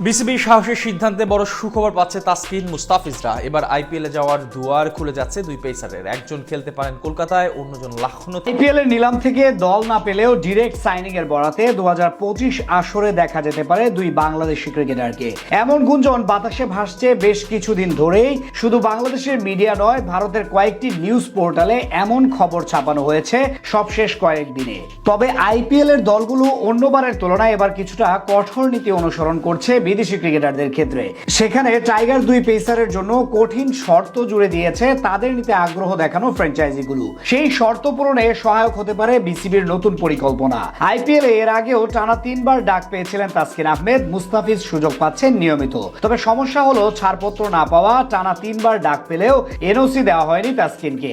বিসিবির সাহসের সিদ্ধান্তে বড় সুখবর পাচ্ছে তাসকিন মুস্তাফিজরা এবার আইপিএলে যাওয়ার দুয়ার খুলে যাচ্ছে দুই পেসারের। একজন খেলতে পারেন কলকাতায়, অন্যজন লখনৌতে। আইপিএল এর নিলাম থেকে দল না পেলেও ডিরেক্ট সাইনিং এর বরাতে দু আসরে দেখা যেতে পারে দুই বাংলাদেশি ক্রিকেটারকে। এমন গুঞ্জন বাতাসে ভাসছে বেশ কিছুদিন ধরেই। শুধু বাংলাদেশের মিডিয়া নয়, ভারতের কয়েকটি নিউজ পোর্টালে এমন খবর ছাপানো হয়েছে সবশেষ কয়েকদিনে তবে আইপিএল এর দলগুলো অন্যবারের তুলনায় এবার কিছুটা কঠোর নীতি অনুসরণ করছে বিদেশি ক্রিকেটারদের ক্ষেত্রে। সেখানে টাইগার দুই পেসারের জন্য কঠিন শর্ত জুড়ে দিয়েছে তাদের নিতে আগ্রহ দেখানো ফ্র্যাঞ্চাইজিগুলো সেই শর্ত পূরণে সহায়ক হতে পারে বিসিবির নতুন পরিকল্পনা। আইপিএল এর আগেও টানা তিনবার ডাক পেয়েছিলেন তাসকিন আহমেদ, মুস্তাফিজ সুযোগ পাচ্ছেন নিয়মিত। তবে সমস্যা হলো ছাড়পত্র না পাওয়া, টানা তিনবার ডাক পেলেও এনওসি দেওয়া হয়নি তাসকিনকে।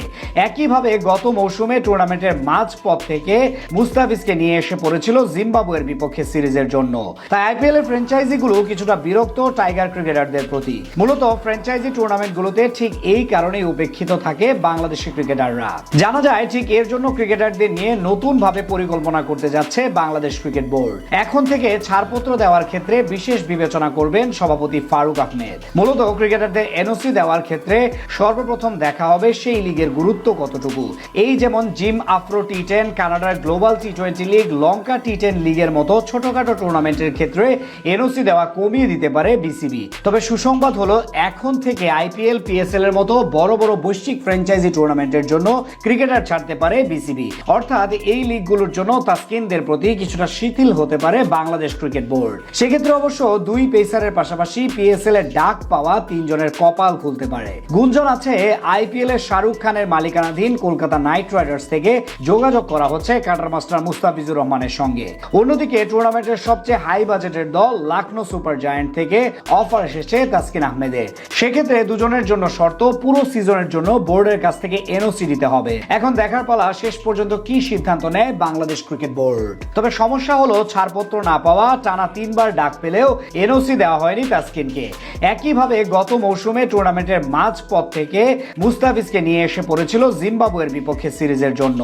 একইভাবে গত মৌসুমে টুর্নামেন্টের মাঝ পথ থেকে মুস্তাফিজকে নিয়ে এসে পড়েছিল জিম্বাবুয়ের বিপক্ষে সিরিজের জন্য। তাই আইপিএল এর ফ্র্যাঞ্চাইজিগুলো কিছুটা বিরক্ত টাইগার ক্রিকেটারদের প্রতি মূলত ফ্র্যাঞ্চাইজি টুর্নামেন্টগুলোতে ঠিক এই কারণেই উপেক্ষিত থাকে বাংলাদেশি ক্রিকেটাররা। জানা যায় ঠিক এর জন্য ক্রিকেটারদের নিয়ে নতুন ভাবে পরিকল্পনা করতে যাচ্ছে বাংলাদেশ ক্রিকেট বোর্ড। এখন থেকে ছাড়পত্র দেওয়ার ক্ষেত্রে বিশেষ বিবেচনা করবেন সভাপতি ফারুক আহমেদ। মূলত ক্রিকেটারদের এনওসি দেওয়ার ক্ষেত্রে সর্বপ্রথম দেখা হবে সেই লিগের গুরুত্ব কতটুকু। এই যেমন জিম আফ্রো টি টেন, কানাডার global T twenty league, Lanka T ten লিগের মতো ছোটখাটো টুর্নামেন্টের ক্ষেত্রে এনওসি দেওয়া কমিয়ে দিতে পারে বিসিবি। তবে সুসংবাদ হলো, এখন থেকে আইপিএল, পিএসএল এর মতো বড় বড় বৈশ্বিক ফ্র্যাঞ্চাইজি টুর্নামেন্টের জন্য ক্রিকেটার ছাড়তে পারে বিসিবি। অর্থাৎ এই লিগগুলোর জন্য তাস্কিনদের প্রতি কিছুটা শিথিল হতে পারে বাংলাদেশ ক্রিকেট বোর্ড সেক্ষেত্রে অবশ্য দুই পেসারের পাশাপাশি পিএসএল এর ডাক পাওয়া তিনজনের কপাল খুলতে পারে। গুঞ্জন আছে, আইপিএল এর শাহরুখ খানের মালিকানাধীন কলকাতা নাইট রাইডার্স থেকে যোগাযোগ করা হচ্ছে কাটার মাস্টার মুস্তাফিজুর রহমানের সঙ্গে। অন্যদিকে টুর্নামেন্টের সবচেয়ে হাই বাজেটের দল লাকনো সুপার জায়ান্ট থেকে অফার এসেছে তাসকিন আহমেদের। সেক্ষেত্রে দুজনের জন্য শর্ত, পুরো সিজনের জন্য বোর্ডের কাছ থেকে এনওসি দিতে হবে। এখন দেখার পালা, শেষ পর্যন্ত কি সিদ্ধান্ত নেয় বাংলাদেশ ক্রিকেট বোর্ড? তবে সমস্যা হলো, ছাড়পত্র না পাওয়া, টানা তিনবার ডাক পেলেও এনওসি দেওয়া হয়নি তাসকিনকে। একইভাবে গত মৌসুমে টুর্নামেন্টের মাঝ পথ থেকে মুস্তাফিজকে নিয়ে এসে পড়েছিল জিম্বাবুয়ের বিপক্ষে সিরিজের জন্য।